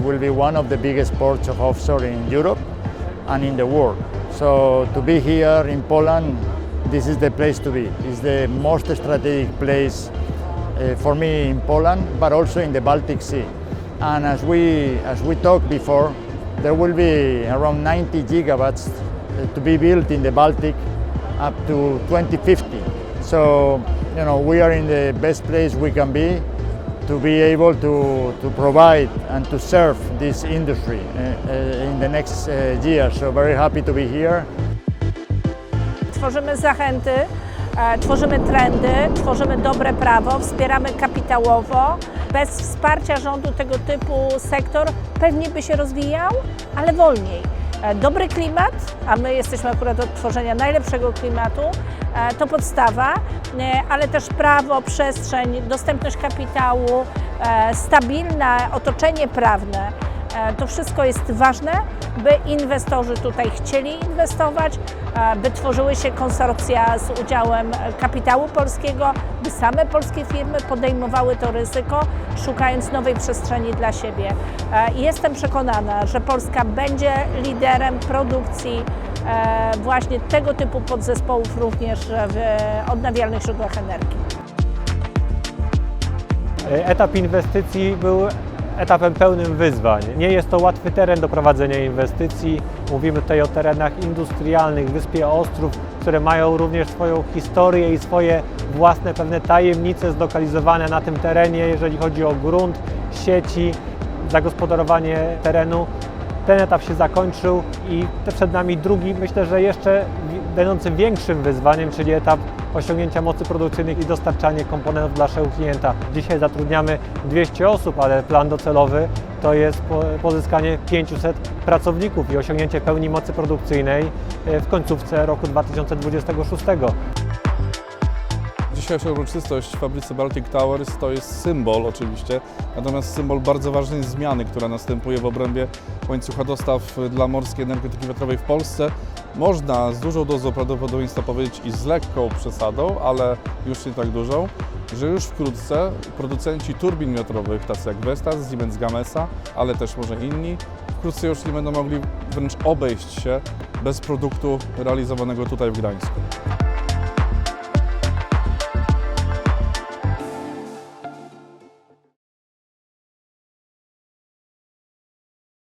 will be one of the biggest ports of offshore in Europe and in the world. So to be here in Poland, this is the place to be. It's the most strategic place uh, for me in Poland, but also in the Baltic Sea. And as we as we talked before, there will be around 90 gigawatts uh, to be built in the Baltic up to 2050. So you know we are in the best place we can be to be able to, to provide and to serve this industry uh, uh, in the next uh, year. So very happy to be here. Tworzymy zachęty, e, tworzymy trendy, tworzymy dobre prawo, wspieramy kapitałowo. Bez wsparcia rządu tego typu sektor pewnie by się rozwijał, ale wolniej. E, Dobry klimat, a my jesteśmy akurat od tworzenia najlepszego klimatu, e, to podstawa, e, ale też prawo, przestrzeń, dostępność kapitału, stabilne otoczenie prawne. E, To wszystko jest ważne, by inwestorzy tutaj chcieli inwestować, e, by tworzyły się konsorcja z udziałem kapitału polskiego, by same polskie firmy podejmowały to ryzyko, szukając nowej przestrzeni dla siebie. E, Jestem przekonana, że Polska będzie liderem produkcji właśnie tego typu podzespołów również w odnawialnych źródłach energii. Etap inwestycji był etapem pełnym wyzwań. Nie jest to łatwy teren do prowadzenia inwestycji. Mówimy tutaj o terenach industrialnych, wyspie Ostrów, które mają również swoją historię i swoje własne pewne tajemnice zlokalizowane na tym terenie, jeżeli chodzi o grunt, sieci, zagospodarowanie terenu. Ten etap się zakończył i przed nami drugi, myślę, że jeszcze wi- będący większym wyzwaniem, czyli etap osiągnięcia mocy produkcyjnych i dostarczanie komponentów dla naszego klienta. Dzisiaj zatrudniamy 200 osób, ale plan docelowy to jest po- pozyskanie 500 pracowników i osiągnięcie pełni mocy produkcyjnej e, w końcówce roku 2026. Dzisiejsza uroczystość w fabryce Baltic Towers to jest symbol oczywiście, natomiast symbol bardzo ważnej zmiany, która następuje w obrębie łańcucha dostaw dla morskiej energetyki wiatrowej w Polsce. Można z dużą dozą prawdopodobieństwa powiedzieć i z lekką przesadą, ale już nie tak dużą, że już wkrótce producenci turbin wiatrowych, tacy jak Vestas, Siemens Gamesa, ale też może inni, wkrótce już nie będą mogli wręcz obejść się bez produktu realizowanego tutaj w Gdańsku.